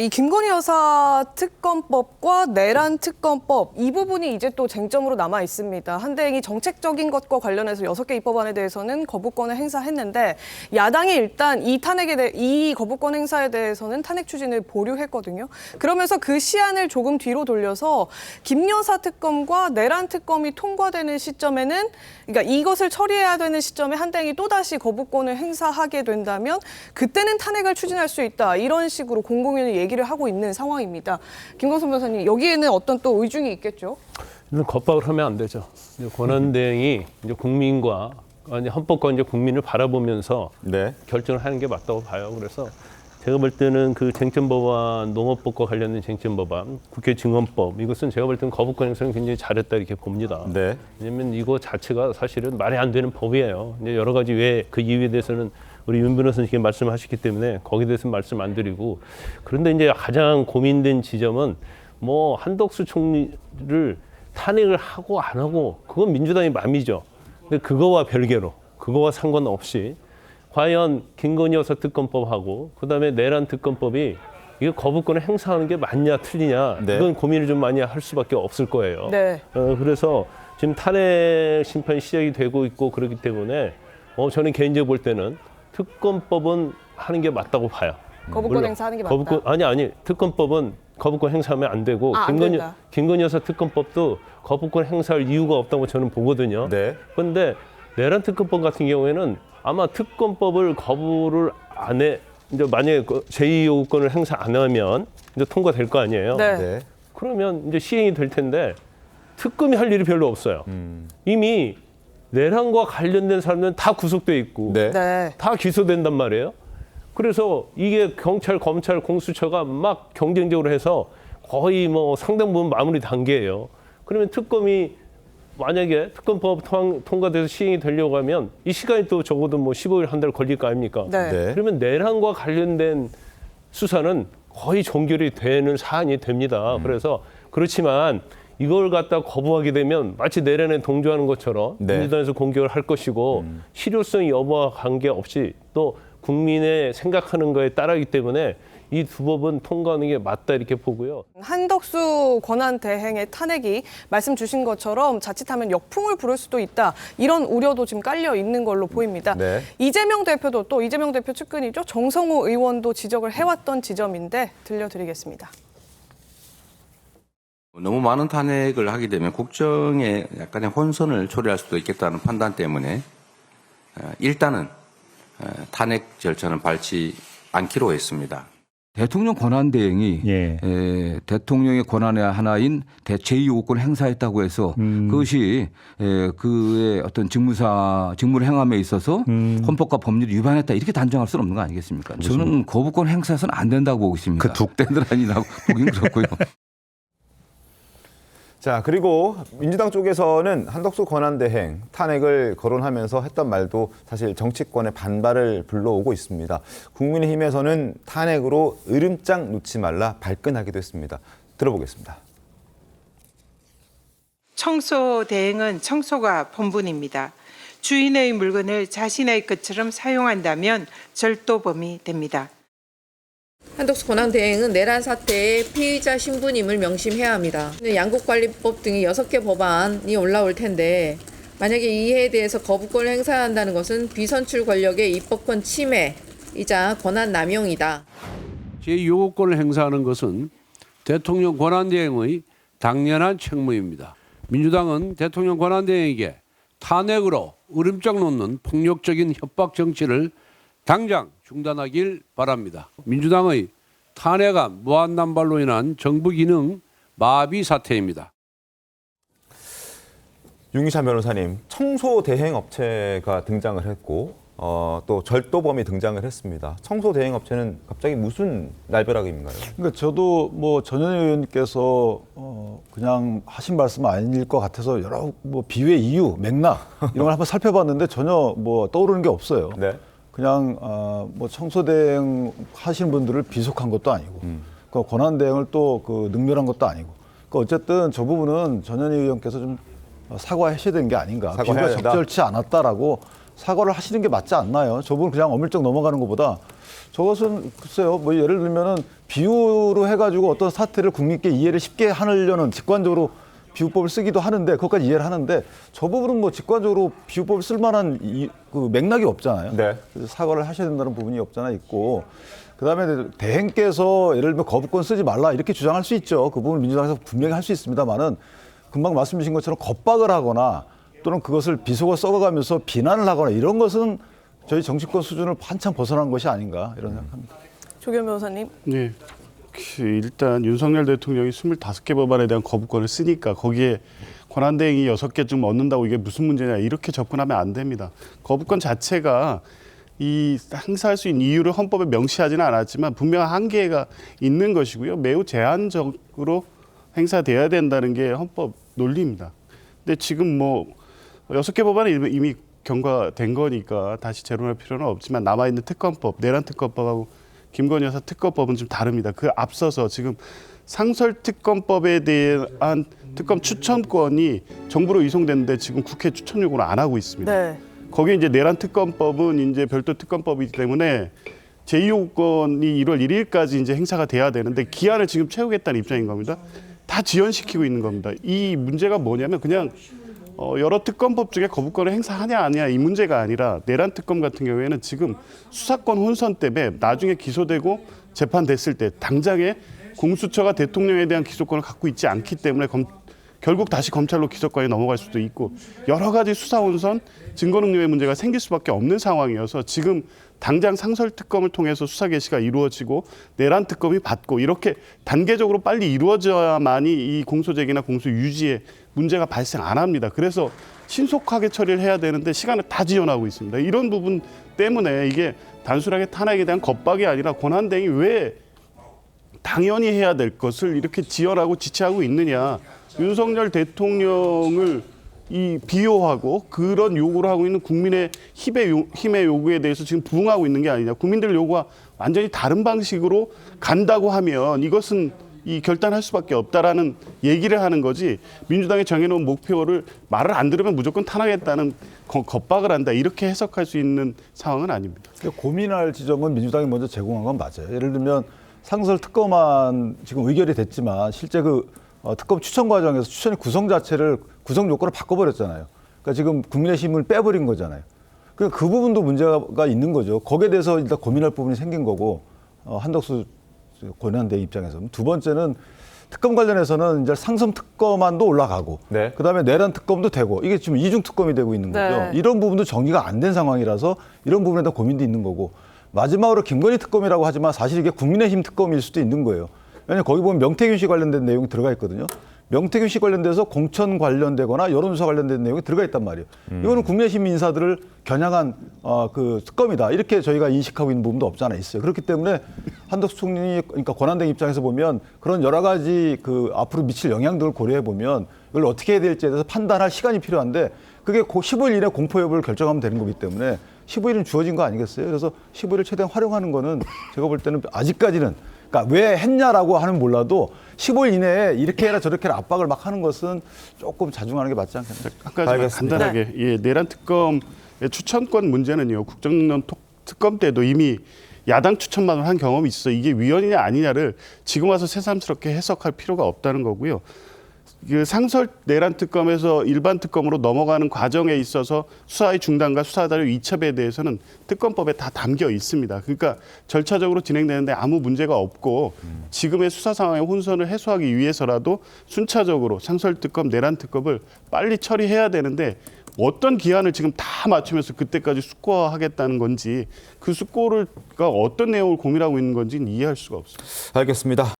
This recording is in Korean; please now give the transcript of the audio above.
이 김건희 여사 특검법과 내란 특검법 이 부분이 이제 또 쟁점으로 남아 있습니다. 한대행이 정책적인 것과 관련해서 여섯 개 입법안에 대해서는 거부권을 행사했는데 야당이 일단 이 탄핵에 대해 이 거부권 행사에 대해서는 탄핵 추진을 보류했거든요. 그러면서 그 시한을 조금 뒤로 돌려서 김 여사 특검과 내란 특검이 통과되는 시점에는 그러니까 이것을 처리해야 되는 시점에 한대행이 또 다시 거부권을 행사하게 된다면 그때는 탄핵을 추진할 수 있다 이런 식으로 공공연히 얘기 를 하고 있는 상황입니다. 김광선 변호사님 여기에는 어떤 또 의중이 있겠죠? 이런 겁박을 하면 안 되죠. 이제 권한 대행이 이제 국민과 아니 헌법과 이제 국민을 바라보면서 네. 결정을 하는 게 맞다고 봐요. 그래서 제가 볼 때는 그 쟁점 법안, 농업법과 관련된 쟁점 법안, 국회 증언법 이것은 제가 볼 때는 거부권 행사는 굉장히 잘했다 이렇게 봅니다. 네. 왜냐면 이거 자체가 사실은 말이 안 되는 법이에요. 이제 여러 가지 왜 그 이유에 대해서는 우리 윤 변호사님께 말씀하셨기 때문에 거기에 대해서 말씀 안 드리고 그런데 이제 가장 고민된 지점은 뭐 한덕수 총리를 탄핵을 하고 안 하고 그건 민주당의 맘이죠. 근데 그거와 별개로 그거와 상관없이 과연 김건희 여사 특검법하고 그다음에 내란 특검법이 이거 거부권을 행사하는 게 맞냐 틀리냐 네. 이건 고민을 좀 많이 할 수밖에 없을 거예요. 네. 어, 그래서 지금 탄핵 심판이 시작이 되고 있고 그렇기 때문에 어, 저는 개인적으로 볼 때는 특검법은 하는 게 맞다고 봐요. 거부권 물론 행사하는 게 맞다. 거부권 아니 아니 특검법은 거부권 행사하면 안 되고 아, 안 김건희 된다. 김건희 여사 특검법도 거부권 행사할 이유가 없다고 저는 보거든요. 네. 그런데 내란 특검법 같은 경우에는 아마 특검법을 거부를 안 해. 이제 만약에 그 제2 요구권을 행사 안 하면 이제 통과될 거 아니에요. 네. 네. 그러면 이제 시행이 될 텐데 특검이 할 일이 별로 없어요. 음. 이미 내란과 관련된 사람들은 다 구속돼 있고 네. 네. 다 기소된단 말이에요. 그래서 이게 경찰, 검찰, 공수처가 막 경쟁적으로 해서 거의 뭐 상당 부분 마무리 단계예요. 그러면 특검이 만약에 특검법 통- 통과돼서 시행이 되려고 하면 이 시간이 또 적어도 뭐 15일 한 달 걸릴 거 아닙니까? 네. 네. 그러면 내란과 관련된 수사는 거의 종결이 되는 사안이 됩니다. 그래서 그렇지만 이걸 갖다 거부하게 되면 마치 내란에 동조하는 것처럼 네. 민주당에서 공격을 할 것이고 실효성 여부와 관계없이 또 국민의 생각하는 거에 따르기 때문에 이두 법은 통과하는 게 맞다 이렇게 보고요. 한덕수 권한 대행의 탄핵이 말씀 주신 것처럼 자칫하면 역풍을 부를 수도 있다. 이런 우려도 지금 깔려 있는 걸로 보입니다. 네. 이재명 대표도 또 이재명 대표 측근이죠. 정성호 의원도 지적을 해왔던 지점인데 들려드리겠습니다. 너무 많은 탄핵을 하게 되면 국정에 약간의 혼선을 초래할 수도 있겠다는 판단 때문에 어, 일단은 어, 탄핵 절차는 밟지 않기로 했습니다. 대통령 권한 대행이 예. 에, 대통령의 권한의 하나인 대 제2요구권을 행사했다고 해서 음. 그것이 에, 그의 어떤 직무사 직무를 행함에 있어서 음. 헌법과 법률을 위반했다 이렇게 단정할 수는 없는 거 아니겠습니까? 저는 거부권 행사해서는 안 된다고 보고 있습니다. 그 두- 족대들 아니라고 보긴 그렇고요. 자, 그리고 민주당 쪽에서는 한덕수 권한대행 탄핵을 거론하면서 했던 말도 사실 정치권의 반발을 불러오고 있습니다. 국민의힘에서는 탄핵으로 으름장 놓지 말라 발끈하기도 했습니다. 들어보겠습니다. 청소 대행은 청소가 본분입니다. 주인의 물건을 자신의 것처럼 사용한다면 절도범이 됩니다. 한덕수 권한대행은 내란 사태의 피의자 신분임을 명심해야 합니다. 양국관리법 등의 여섯 개 법안이 올라올 텐데 만약에 이에 대해서 거부권을 행사한다는 것은 비선출 권력의 입법권 침해이자 권한 남용이다. 제2요구권을 행사하는 것은 대통령 권한대행의 당연한 책무입니다. 민주당은 대통령 권한대행에게 탄핵으로 으름장 놓는 폭력적인 협박 정치를 당장 중단하길 바랍니다. 민주당의 탄핵안 무한 남발로 인한 정부 기능 마비 사태입니다. 윤기찬 변호사님, 청소 대행 업체가 등장을 했고 어, 또 절도범이 등장을 했습니다. 청소 대행 업체는 갑자기 무슨 날벼락인가요? 그러니까 저도 뭐 전현 의원님께서 어 그냥 하신 말씀 아닐 것 같아서 여러 뭐 비회 이유, 맥락 이런 걸 한번 살펴봤는데 전혀 뭐 떠오르는 게 없어요. 네. 그냥 아뭐 청소 대행 하시는 분들을 비속한 것도 아니고 그 권한 대행을 또 그 능멸한 것도 아니고 그 어쨌든 저 부분은 전현 의원께서 좀 사과하셔야 되는 게 아닌가. 된다. 적절치 않았다라고 사과를 하시는 게 맞지 않나요? 저분 그냥 어물쩍 넘어가는 것보다 저것은 글쎄요, 뭐 예를 들면은 비유로 해가지고 어떤 사태를 국민께 이해를 쉽게 하려는 직관적으로 비유법을 쓰기도 하는데 그것까지 이해를 하는데 저 부분은 뭐 직관적으로 비유법을 쓸 만한 이, 그 맥락이 없잖아요. 네. 그래서 사과를 하셔야 된다는 부분이 없잖아 있고 그다음에 대행께서 예를 들면 거부권 쓰지 말라 이렇게 주장할 수 있죠. 그 부분 민주당에서 분명히 할 수 있습니다만은 금방 말씀 주신 것처럼 겁박을 하거나 또는 그것을 비속어 썩어가면서 비난을 하거나 이런 것은 저희 정치권 수준을 한참 벗어난 것이 아닌가 이런 생각합니다. 조규현 변호사님. 네. 그 일단 윤석열 대통령이 25개 법안에 대한 거부권을 쓰니까 거기에 권한대행이 6개쯤 얻는다고 이게 무슨 문제냐 이렇게 접근하면 안 됩니다. 거부권 자체가 이 행사할 수 있는 이유를 헌법에 명시하지는 않았지만 분명한 한계가 있는 것이고요. 매우 제한적으로 행사돼야 된다는 게 헌법 논리입니다. 근데 지금 뭐 여섯 개 법안이 이미- 이미 경과된 거니까 다시 재론할 필요는 없지만 남아 있는 특검법, 내란 특검법하고 김건희 여사 특검법은 좀 다릅니다. 그 앞서서 지금 상설 특검법에 대한 특검 추천권이 정부로 이송됐는데 지금 국회 추천 요구를 안 하고 있습니다. 네. 거기에 이제 내란 특검법은 이제 별도 특검법이기 때문에 제2호권이 1월 1일까지 이제 행사가 돼야 되는데 기한을 지금 채우겠다는 입장인 겁니다. 다 지연시키고 있는 겁니다. 이 문제가 뭐냐면 그냥 어, 여러 특검법 중에 거부권을 행사하냐 아니냐 이 문제가 아니라 내란 특검 같은 경우에는 지금 수사권 혼선 때문에 나중에 기소되고 재판됐을 때 당장에 공수처가 대통령에 대한 기소권을 갖고 있지 않기 때문에 검, 결국 다시 검찰로 기소권이 넘어갈 수도 있고 여러 가지 수사 혼선, 증거 능력의 문제가 생길 수밖에 없는 상황이어서 지금 당장 상설 특검을 통해서 수사 개시가 이루어지고 내란 특검이 받고 이렇게 단계적으로 빨리 이루어져야만이 이 공소 제기나 공소 유지에 문제가 발생 안 합니다. 그래서 신속하게 처리를 해야 되는데 시간을 다 지연하고 있습니다. 이런 부분 때문에 이게 단순하게 탄핵에 대한 겁박이 아니라 권한대행이 왜 당연히 해야 될 것을 이렇게 지연하고 지체하고 있느냐. 윤석열 대통령을 이 비호하고 그런 요구를 하고 있는 국민의 힘의, 요, 힘의 요구에 대해서 지금 부응하고 있는 게 아니냐. 국민들 요구가 완전히 다른 방식으로 간다고 하면 이것은 이 결단할 수밖에 없다라는 얘기를 하는 거지 민주당이 정해놓은 목표를 말을 안 들으면 무조건 탄하겠다는 거- 겁박을 한다 이렇게 해석할 수 있는 상황은 아닙니다. 근데 고민할 지점은 민주당이 먼저 제공한 건 맞아요. 예를 들면 상설 특검안 지금 의결이 됐지만 실제 그 어, 특검 추천 과정에서 추천의 구성 자체를 구성 요건을 바꿔버렸잖아요. 그러니까 지금 국민의 힘을 빼버린 거잖아요. 그러니까 그 부분도 문제가 있는 거죠. 거기에 대해서 일단 고민할 부분이 생긴 거고 어, 한덕수 권한대 입장에서는 두 번째는 특검 관련해서는 이제 상설 특검안도 올라가고 네. 그다음에 내란 특검도 되고 이게 지금 이중 특검이 되고 있는 거죠. 네. 이런 부분도 정리가 안 된 상황이라서 이런 부분에 대한 고민도 있는 거고 마지막으로 김건희 특검이라고 하지만 사실 이게 국민의힘 특검일 수도 있는 거예요. 왜냐하면 거기 보면 명태균 씨 관련된 내용이 들어가 있거든요. 명태균 씨 관련돼서 공천 관련되거나 여론조사 관련된 내용이 들어가 있단 말이에요. 이거는 국민의힘 인사들을 겨냥한 어, 그 특검이다. 이렇게 저희가 인식하고 있는 부분도 없지 않아 있어요. 그렇기 때문에 한덕수 총리 그러니까 권한대행 입장에서 보면 그런 여러 가지 그 앞으로 미칠 영향들을 고려해 보면 이걸 어떻게 해야 될지에 대해서 판단할 시간이 필요한데 그게 고 15일 이내 공포 여부를 결정하면 되는 거기 때문에 15일은 주어진 거 아니겠어요? 그래서 15일을 최대한 활용하는 거는 제가 볼 때는 아직까지는 그러니까 왜 했냐라고 하는 몰라도 15일 이내에 이렇게 해라 저렇게 해라 압박을 막 하는 것은 조금 자중하는 게 맞지 않겠나. 한 가지만 알겠습니다. 간단하게 예, 내란 특검의 추천권 문제는요 국정농단 토- 특검 때도 이미 야당 추천만을 한 경험이 있어 이게 위헌이냐 아니냐를 지금 와서 새삼스럽게 해석할 필요가 없다는 거고요. 그 상설 내란 특검에서 일반 특검으로 넘어가는 과정에 있어서 수사의 중단과 수사 자료 이첩에 대해서는 특검법에 다 담겨 있습니다. 그러니까 절차적으로 진행되는데 아무 문제가 없고 지금의 수사 상황의 혼선을 해소하기 위해서라도 순차적으로 상설 특검, 내란 특검을 빨리 처리해야 되는데 어떤 기한을 지금 다 맞추면서 그때까지 숙고하겠다는 건지 그 숙고를가 어떤 내용을 고민하고 있는 건지는 이해할 수가 없습니다. 알겠습니다.